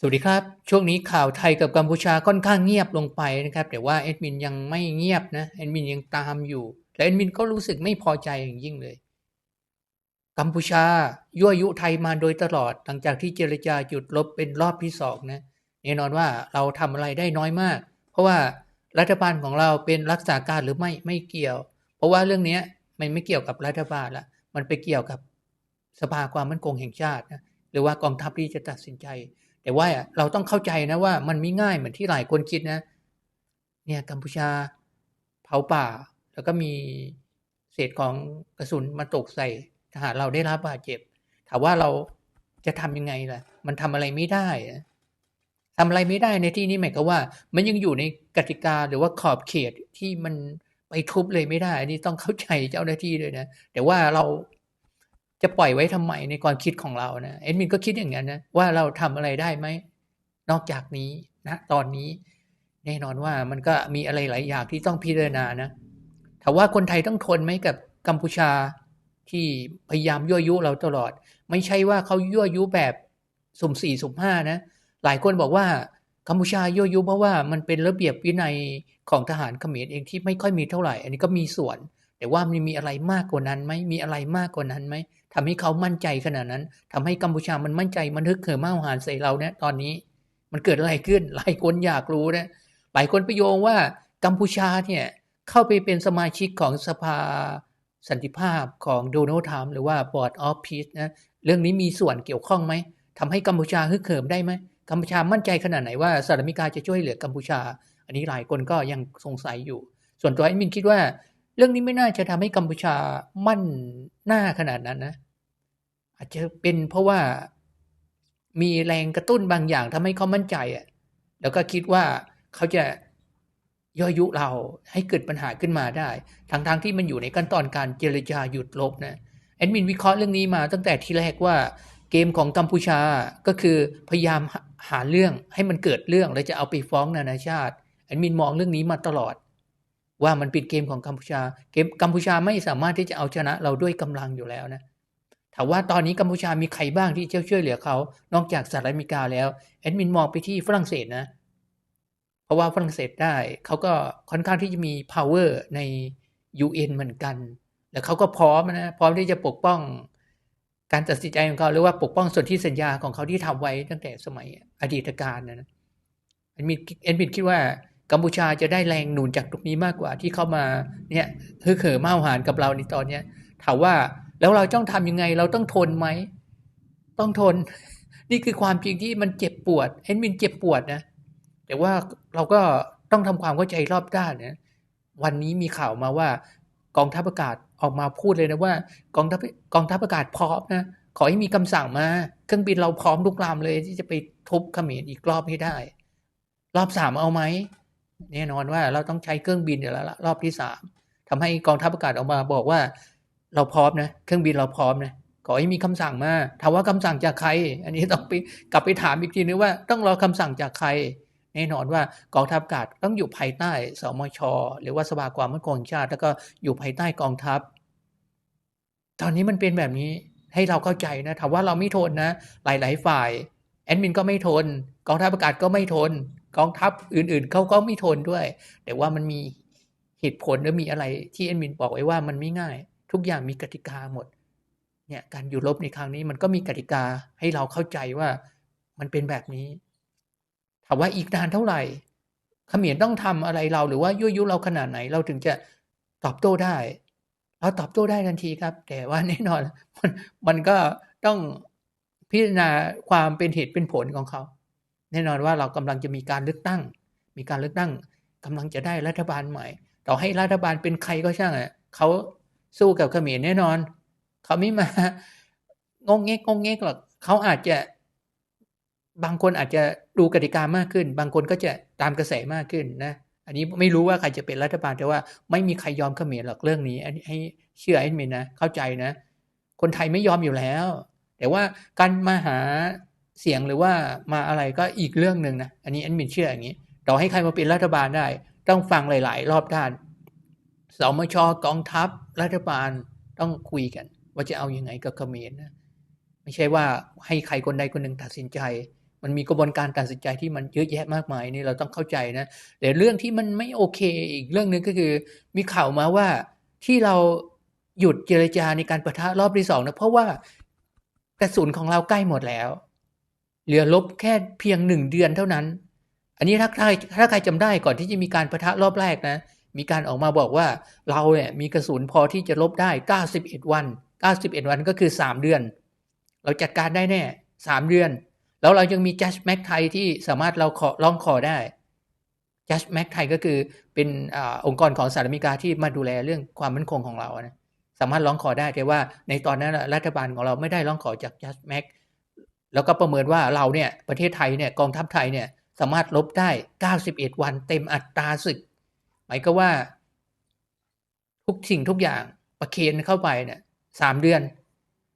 สวัสดีครับ ช่วงนี้ข่าวไทยกับกัมพูชาค่อนข้างเงียบลงไปนะครับ แต่ว่าแอดมินยังไม่เงียบนะแอดมินยังตามอยู่ และแอดมินก็รู้สึกไม่พอใจอย่างยิ่งเลย กัมพูชายั่วยุไทยมาโดยตลอด หลังจากที่เจรจาหยุดรบเป็นรอบที่สองนะแน่นอนว่าเราทำอะไรได้น้อยมาก เพราะว่ารัฐบาลของเราเป็นรักษาการหรือไม่ไม่เกี่ยว เพราะว่าเรื่องนี้มันไม่เกี่ยวกับรัฐบาลละมันไปเกี่ยวกับสภาความมั่นคงแห่งชาตินะหรือว่ากองทัพที่จะตัดสินใจ แต่ว่าเราต้องเข้าใจนะว่ามันไม่ง่ายเหมือนที่หลายคนคิดนะ เนี่ยกัมพูชาเผาป่า แล้วก็มีเศษของกระสุนมาตกใส่ทหารเราได้รับบาดเจ็บ ถามว่าเราจะทำยังไงล่ะ มันทำอะไรไม่ได้นะทำอะไรไม่ได้ในที่นี้หมายความว่า มันยังอยู่ในกติกาหรือว่าขอบเขตที่มันไปทุบเลยไม่ได้ อันนี้ต้องเข้าใจเจ้าหน้าที่ด้วยนะ แต่ว่าเรา จะปล่อยไว้ทำไมในความคิดของเรานะเอ็ดมินก็คิดอย่างนั้นนะว่าเราทำอะไรได้ไหม นอกจากนี้นะตอนนี้ แน่นอนว่ามันก็มีอะไรหลายอย่างที่ต้องพิจารณานะถามว่าคนไทยต้องทนไหมกับกัมพูชาที่พยายามยั่วยุเราตลอด ไม่ใช่ว่าเขายั่วยุแบบสุ่มสี่สุ่มห้านะหลายคนบอกว่ากัมพูชายั่วยุเพราะว่ามันเป็นระเบียบวินัยของทหารเขมรเองที่ไม่ค่อยมีเท่าไหร่ อันนี้ก็มีส่วน แต่ว่ามันมีอะไรมากกว่านั้นไหมมีอะไรมากกว่านั้นไหมทำให้เขามั่นใจขนาดนั้นทำให้กัมพูชามันมั่นใจมันฮึกเหิมห้าหาญใส่เราเนี่ยตอนนี้ มันเกิดอะไรขึ้นหลายคนอยากรู้นะหลายคนไปโยงว่ากัมพูชาเนี่ยเข้าไปเป็นสมาชิกของสภาสันติภาพของโดนัลด์ทรัมป์หรือว่า Board of Peace นะเรื่องนี้มีส่วนเกี่ยวข้องไหมทำให้กัมพูชาฮึกเหิมได้ไหมกัมพูชามั่นใจขนาดไหนว่าสหรัฐอเมริกาจะช่วยเหลือกัมพูชา อันนี้หลายคนก็ยังสงสัยอยู่ ส่วนตัวแอดมินคิดว่า เรื่องนี้ไม่น่าจะทำให้กัมพูชามั่นหน้าขนาดนั้นนะ อาจจะเป็นเพราะว่ามีแรงกระตุ้นบางอย่างทำให้เขามั่นใจอะ แล้วก็คิดว่าเขาจะย่อยุเราให้เกิดปัญหาขึ้นมาได้ทั้งๆทที่มันอยู่ในขั้นตอนการเจรจาหยุดลบนะแอดมินวิเคราะห์เรื่องนี้มาตั้งแต่ทีแรกว่าเกมของกัมพูชาก็คือพยายามหาเรื่องให้มันเกิดเรื่องแล้วจะเอาไปฟ้องนานาชาติแอดมินมองเรื่องนี้มาตลอด ว่ามันเป็นเกมของกัมพูชา เกมกัมพูชาไม่สามารถที่จะเอาชนะเราด้วยกำลังอยู่แล้วนะถามว่าตอนนี้กัมพูชามีใครบ้างที่จะช่วยเหลือเขา นอกจากสหรัฐอเมริกาแล้วแอดมินมองไปที่ฝรั่งเศสนะ เพราะว่าฝรั่งเศสได้เขาก็ค่อนข้างที่จะมี power ใน UN เหมือนกัน แล้วเขาก็พร้อมนะพร้อมที่จะปกป้องการตัดสินใจของเขาหรือว่าปกป้องส่วนที่สัญญาของเขาที่ทำไว้ตั้งแต่สมัยอดีตการนะแอนมินแอนมินคิดว่า กัมพูชาจะได้แรงหนุนจากตรงนี้มากกว่าที่เข้ามาเนี่ยคือเขอมาหานกับเราในตอนเนี้ยถามว่าแล้วเราต้องทำยังไง เราต้องทนไหม ต้องทน นี่คือความจริงที่มันเจ็บปวดเอ็นมินเจ็บปวดนะ แต่ว่าเราก็ต้องทำความเข้าใจรอบด้านนะวันนี้มีข่าวมาว่ากองทัพอากาศออกมาพูดเลยนะว่ากองทัพกองทัพอากาศพร้อมนะขอให้มีคำสั่งมา เครื่องบินเราพร้อมทุกลำเลยที่จะไปทุบเขมรอีกรอบให้ได้ รอบสามเอาไหม แน่นอนว่าเราต้องใช้เครื่องบินเดี๋ยวแล้วรอบที่สามทำให้กองทัพอากาศออกมาบอกว่าเราพร้อมนะเครื่องบินเราพร้อมนะขอให้มีคำสั่งมาถามว่าคำสั่งจากใคร อันนี้ต้องไปกลับไปถามอีกทีนึงว่าต้องรอคำสั่งจากใคร แน่นอนว่ากองทัพอากาศต้องอยู่ภายใต้สมช หรือว่าสภาความมั่นคงชาติ แล้วก็อยู่ภายใต้กองทัพ ตอนนี้มันเป็นแบบนี้ให้เราเข้าใจนะถามว่าเราไม่ทนนะ หลาย ๆ ฝ่าย แอดมินก็ไม่ทน กองทัพอากาศก็ไม่ทน กองทัพอื่นๆเขาก็ไม่ทนด้วย แต่ว่ามันมีเหตุผลหรือมีอะไรที่แอดมินบอกไว้ว่ามันไม่ง่าย ทุกอย่างมีกติกาหมดเนี่ยการอยู่ลบในครั้งนี้มันก็มีกติกาให้เราเข้าใจว่ามันเป็นแบบนี้ถามว่าอีกนานเท่าไหร่ขมิ้นต้องทำอะไรเราหรือว่ายั่วยุเราขนาดไหนเราถึงจะตอบโต้ได้ เราตอบโต้ได้ทันทีครับ แต่ว่าแน่นอนมันมันก็ต้อง พิจารณาความเป็นเหตุเป็นผลของเขา แน่นอนว่าเรากำลังจะมีการเลือกตั้ง มีการเลือกตั้งกำลังจะได้รัฐบาลใหม่ ต่อให้รัฐบาลเป็นใครก็ช่างอะเขาสู้กับเขมรแน่นอน เขาไม่มางงเงกงงเงกหรอกเขาอาจจะบางคนอาจจะดูกติกามากขึ้น บางคนก็จะตามกระแสมากขึ้นนะอันนี้ไม่รู้ว่าใครจะเป็นรัฐบาลแต่ว่าไม่มีใครยอมเขมรหรอกเรื่องนี้ อันนี้ให้เชื่อไอ้เมนนะเข้าใจนะ คนไทยไม่ยอมอยู่แล้ว แต่ว่าการมาหาเสียงหรือว่ามาอะไรก็อีกเรื่องหนึ่งนะอันนี้อันมินเชื่ออย่างนี้ต่อให้ใครมาเป็นรัฐบาลได้ ต้องฟังหลาย ๆ รอบด้านสมชกองทัพรัฐบาลต้องคุยกัน ว่าจะเอาอยัางไงกับเขมรนะไม่ใช่ว่าให้ใครคนใดคนหนึ่งตัดสินใจ มันมีกระบวนการตัดสินใจที่มันเยอะแยะมากมายนี่เราต้องเข้าใจนะแต่เรื่องที่มันไม่โอเคอีกเรื่องหนึ่งก็คือ มีข่าวมาว่าที่เราหยุดเจรจาในการประทะรอบที่สองนะเพราะว่า กระสุนของเราใกล้หมดแล้ว เหลือลบแค่เพียงหนึ่งเดือนเท่านั้น อันนี้ถ้าใครถ้าใครจำได้ก่อนที่จะมีการประทะรอบแรกนะ มีการออกมาบอกว่าเราเนี่ยมีกระสุนพอที่จะลบได้ 91 วัน 91 วันก็คือ 3 เดือน เราจัดการได้แน่ 3 เดือน แล้วเรายังมี Judge Mac ไทยที่สามารถเราขอร้องขอได้ Judge Mac ไทยก็คือเป็นอองค์กรของสหรัฐอเมริกาที่มาดูแลเรื่องความมั่นคงของเรานะ สามารถร้องขอได้แต่ว่าในตอนนั้นรัฐบาลของเราไม่ได้ร้องขอจาก Judge Mac แล้วก็ประเมินว่าเราเนี่ยประเทศไทยเนี่ยกองทัพไทยเนี่ยสามารถลบได้ 91 วันเต็มอัตราศึก หมายก็ว่า ทุกสิ่งทุกอย่างประเคนเข้าไปเนี่ยสามเดือน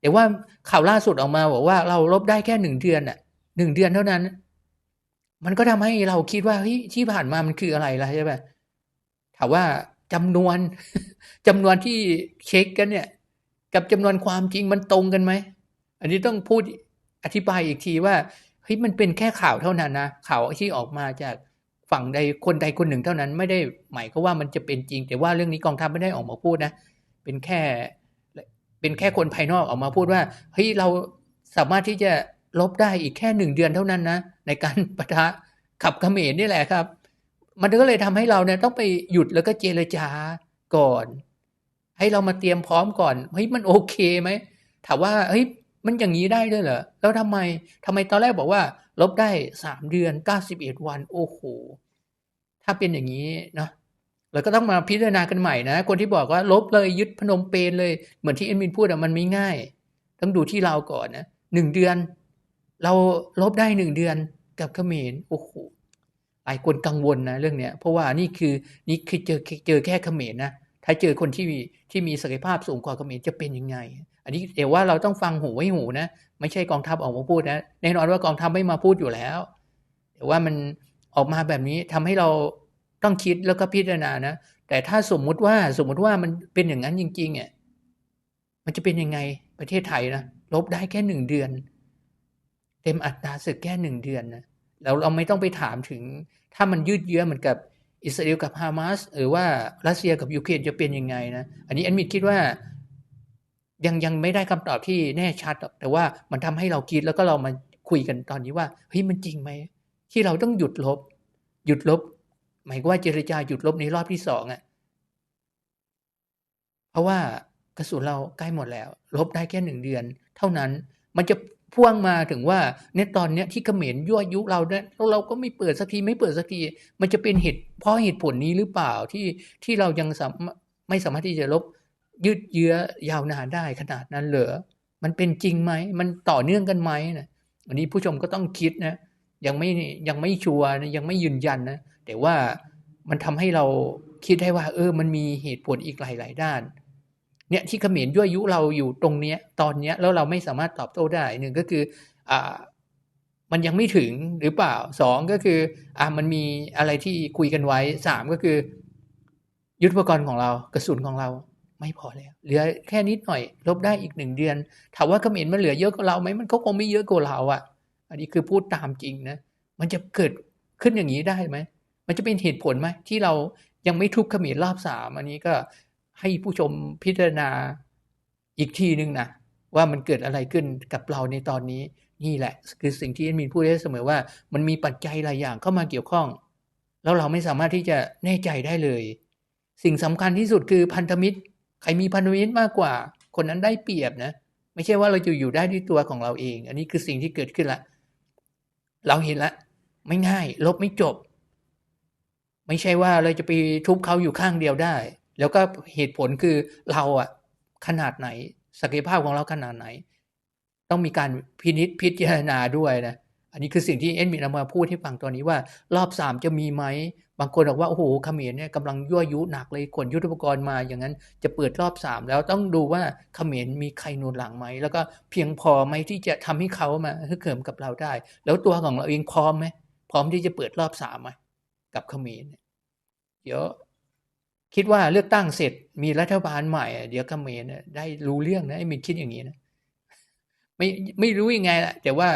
แต่ว่าข่าวล่าสุดออกมาบอกว่าเราลบได้แค่หนึ่งเดือนอะหนึ่งเดือนเท่านั้น มันก็ทำให้เราคิดว่าเฮ้ยที่ผ่านมามันคืออะไรล่ะใช่ไหมถามว่า จำนวนจำนวนที่เช็คกันเนี่ย กับจำนวนความจริงมันตรงกันไหม อันนี้ต้องพูดอธิบายอีกทีว่าเฮ้ยมันเป็นแค่ข่าวเท่านั้นนะข่าวที่ออกมาจากฝั่งใดคนใดคนหนึ่งเท่านั้น ไม่ได้หมายก็ว่ามันจะเป็นจริง แต่ว่าเรื่องนี้กองทัพไม่ได้ออกมาพูดนะ เป็นแค่เป็นแค่คนภายนอกออกมาพูดว่าเฮ้ยเราสามารถที่จะลบได้อีกแค่หนึ่งเดือนเท่านั้นนะในการประทะขับเขมรนี่แหละครับ มันก็เลยทำให้เราเนี่ยต้องไปหยุดแล้วก็เจรจาก่อน ให้เรามาเตรียมพร้อมก่อนเฮ้ยมันโอเคไหมถามว่าเฮ้ยมันอย่างนี้ได้ด้วยเหรอแล้วทำไมทำไมตอนแรกบอกว่า ลบได้สามเดือนเก้าสิบเอ็ดวันโอ้โหถ้าเป็นอย่างนี้นะเราก็ต้องมาพิจารณากันใหม่นะ คนที่บอกว่าลบเลยยึดพนมเปญเลยเหมือนที่เอ็นมินพูดอะมันไม่ง่าย ต้องดูที่เราก่อนนะหนึ่งเดือน เราลบได้หนึ่งเดือนกับเขมรโอ้โห หลายคนกังวลนะเรื่องเนี้ยเพราะว่านี่คือนี่คือเจอเจอแค่เขมรนะถ้าเจอคนที่มีที่มีศักยภาพสูงกว่าเขมรจะเป็นยังไง อันนี้เดี๋ยวว่าเราต้องฟังหูไว้หูนะไม่ใช่กองทัพออกมาพูดนะแน่นอนว่ากองทัพไม่มาพูดอยู่แล้วแต่ว่ามันออกมาแบบนี้ทำให้เราต้องคิดแล้วก็พิจารณานะแต่ถ้าสมมุติว่าสมมุติว่ามันเป็นอย่างนั้นจริงๆอะมันจะเป็นยังไงประเทศไทยนะลบได้แค่หนึ่งเดือน เต็มอัตราศึกแค่หนึ่งเดือนนะ แล้วเราไม่ต้องไปถามถึง ถ้ามันยืดเยื้อเหมือนกับอิสราเอลกับฮามาสหรือว่ารัสเซียกับยูเครนจะเป็นยังไงนะ อันนี้อันมิดคิดว่ายังยังไม่ได้คำตอบที่แน่ชัด แต่ว่ามันทำให้เราคิดแล้วก็เรามาคุยกันตอนนี้ว่าเฮ้ยมันจริงไหม ที่เราต้องหยุดลบ หยุดลบ หมายว่าเจรจาหยุดลบในรอบที่สองอะเพราะว่ากระสุนเราใกล้หมดแล้ว ลบได้แค่หนึ่งเดือน เท่านั้นมันจะ พ่วงมาถึงว่าในตอนเนี้ยที่เขมรยั่วยุเราเนี่ยเราก็ไม่เปิดสักทีไม่เปิดสักที มันจะเป็นเหตุเพราะเหตุผลนี้หรือเปล่าที่ที่เรายังไม่สามารถที่จะลบยืดเยื้อยาวนานได้ขนาดนั้นเหรอมันเป็นจริงไหมมันต่อเนื่องกันไหมนะอันนี้ผู้ชมก็ต้องคิดนะยังไม่ยังไม่ชัวร์ยังไม่ยืนยันนะแต่ว่ามันทำให้เราคิดได้ว่า เออ มันมีเหตุผลอีกหลาย ๆ ด้าน เนี่ยที่เขมรยั่วยุเราอยู่ตรงเนี้ยตอนเนี้ยแล้วเราไม่สามารถตอบโต้ได้หนึ่งก็คืออ่ามันยังไม่ถึงหรือเปล่าสองก็คืออ่ามันมีอะไรที่คุยกันไว้สามก็คือ ยุทธปกรณ์ของเรากระสุนของเราไม่พอแล้วเหลือแค่นิดหน่อย ลบได้อีกหนึ่งเดือนถามว่าเขมรมันเหลือเยอะกว่าเราไหมมันก็คงไม่เยอะกว่าเราอะ่ะ อันนี้คือพูดตามจริงนะมันจะเกิดขึ้นอย่างนี้ได้ไหมมันจะเป็นเหตุผลไหมที่เรายังไม่ทุบเขมรรอบสามอันนี้ก็ ให้ผู้ชมพิจารณาอีกทีนึงนะว่ามันเกิดอะไรขึ้นกับเราในตอนนี้นี่แหละ คือสิ่งที่เอ็มินพูดได้เสมอว่า มันมีปัจจัยหลายอย่างเข้ามาเกี่ยวข้อง แล้วเราไม่สามารถที่จะแน่ใจได้เลย สิ่งสำคัญที่สุดคือพันธมิตร ใครมีพันธมิตรมากกว่า คนนั้นได้เปรียบนะ ไม่ใช่ว่าเราจะอยู่ได้ด้วยตัวของเราเอง อันนี้คือสิ่งที่เกิดขึ้นละ เราเห็นละ ไม่ง่าย ลบไม่จบ ไม่ใช่ว่าเราจะไปทุบเขาอยู่ข้างเดียวได้ แล้วก็เหตุผลคือเราอะขนาดไหน ศักยภาพของเราขนาดไหน ต้องมีการพินิจพิจารณาด้วยนะอันนี้คือสิ่งที่เอ็นมีนำมาพูดให้ฟังตอนนี้ว่ารอบสามจะมีไหม บางคนบอกว่า โอ้โหเขมรเนี่ยกำลังยั่วยุหนักเลยขนยุทธปกรณ์มาอย่างนั้นจะเปิดรอบสามแล้วต้องดูว่าเขมรมีใครนูนหลังไหม แล้วก็เพียงพอไหมที่จะทำให้เขามาฮึกเหิมกับเราได้ แล้วตัวของเราเองพร้อมไหมพร้อมที่จะเปิดรอบสามไหมกับเขมรเดี๋ยว คิดว่าเลือกตั้งเสร็จมีรัฐบาลใหม่ เดี๋ยวกเมรได้รู้เรื่องนะไอ้มินคิดอย่างนี้นะไม่ไม่รู้ยังไงแหละแต่ว่า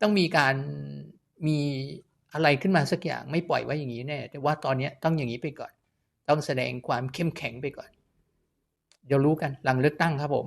ต้องมีการมีอะไรขึ้นมาสักอย่าง ไม่ปล่อยไว้อย่างนี้แน่แต่ว่าตอนนี้ต้องอย่างนี้ไปก่อน ต้องแสดงความเข้มแข็งไปก่อน เดี๋ยวรู้กันหลังเลือกตั้งครับผม